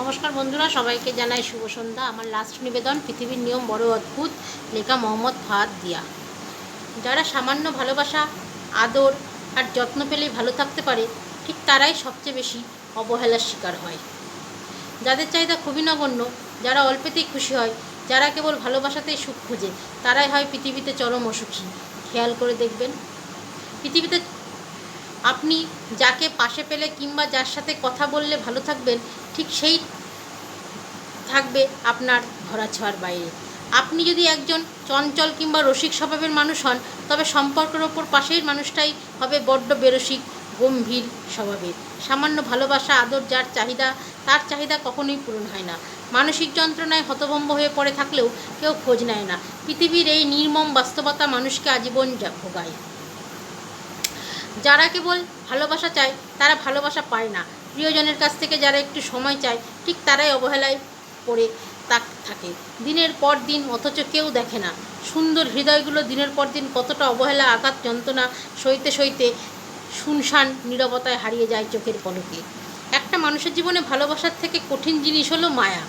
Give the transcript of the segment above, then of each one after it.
নমস্কার বন্ধুরা, সবাইকে জানাই শুভ সন্ধ্যা। আমার লাস্ট নিবেদন, পৃথিবীর নিয়ম বড় অদ্ভুত লেখা মোহাম্মদ ফাহাদ দিয়া। যারা সামান্য ভালোবাসা, আদর আর যত্ন পেলেই ভালো থাকতে পারে, ঠিক তারাই সবচেয়ে বেশি অবহেলার শিকার হয়। যাদের চাহিদা খুবই নগণ্য, যারা অল্পেতেই খুশি হয়, যারা কেবল ভালোবাসাতেই সুখ খোঁজে, তারাই হয় পৃথিবীতে চরম অসুখী। খেয়াল করে দেখবেন, পৃথিবীতে আপনি যাকে পাশে পেলে কিংবা যার সাথে কথা বললে ভালো থাকবেন, ঠিক সেই থাকবে আপনার ধরাছোঁয়ার বাইরে। আপনি যদি একজন চঞ্চল কিংবা রসিক স্বভাবের মানুষ হন, তবে সম্পর্কের ওপর পাশের মানুষটাই হবে বড্ড বেরসিক, গম্ভীর স্বভাবের। সামান্য ভালোবাসা, আদর, যার চাহিদা, তার চাহিদা কখনোই পূরণ হয় না। মানসিক যন্ত্রণায় হতভম্ব হয়ে পড়ে থাকলেও কেউ খোঁজ নেয় না। পৃথিবীর এই নির্মম বাস্তবতা মানুষকে আজীবন ভোগায়। যারা কেবল ভালোবাসা চায়, তারা ভালোবাসা পায় না। প্রিয়জনের কাছ থেকে যারা একটু সময় চায়, ঠিক তারাই অবহেলায় পড়ে তাক থাকে। দিনের পর দিন অথচ কেউ দেখে না। সুন্দর হৃদয়গুলো দিনের পর দিন কতটা অবহেলা, আঘাত, যন্ত্রণা সইতে সইতে শুনশান নীরবতায় হারিয়ে যায় চোখের পলকে। একটা মানুষের জীবনে ভালোবাসার থেকে কঠিন জিনিস হলো মায়া।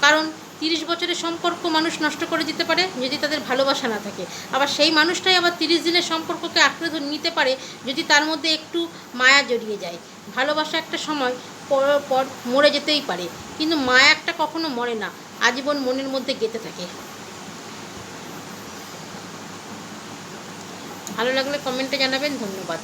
কারণ তিরিশ বছরের সম্পর্ক মানুষ নষ্ট করে দিতে পারে যদি তাদের ভালোবাসা না থাকে। আবার সেই মানুষটাই আবার তিরিশ দিনের সম্পর্ককে আঁকড়ে ধরে নিতে পারে যদি তার মধ্যে একটু মায়া জড়িয়ে যায়। ভালোবাসা একটা সময় পর পর মরে যেতেই পারে, কিন্তু মায়া একটা কখনো মরে না, আজীবন মনের মধ্যে গেঁথে থাকে। ভালো লাগলে কমেন্টে জানাবেন, ধন্যবাদ।